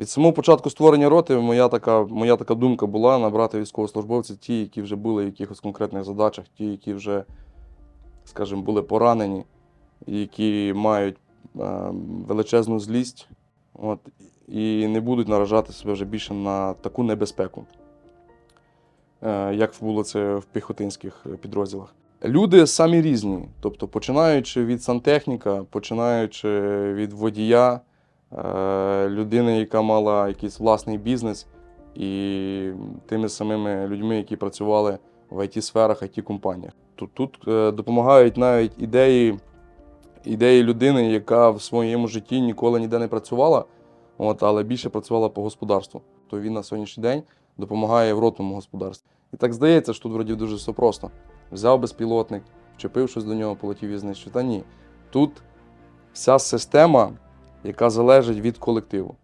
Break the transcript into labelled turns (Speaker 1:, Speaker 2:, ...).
Speaker 1: Від самого початку створення роти моя така, моя така думка була набрати військовослужбовців, ті, які вже були в якихось конкретних задачах, ті, які вже, скажімо, були поранені, які мають е, величезну злість, от, і не будуть наражати себе вже більше на таку небезпеку, е, як було це в піхотинських підрозділах. Люди самі різні, тобто починаючи від сантехніка, починаючи від водія, людини, яка мала якийсь власний бізнес, і тими самими людьми, які працювали в IT-сферах, IT-компаніях. Тут, тут е, допомагають навіть ідеї, ідеї людини, яка в своєму житті ніколи ніде не працювала, от, але більше працювала по господарству. То він на сьогоднішній день допомагає в ротному господарстві. І так здається, що тут вроді дуже все просто. Взяв безпілотник, вчепив щось до нього, полетів і знищив. Та ні. Тут вся система, яка залежить від колективу.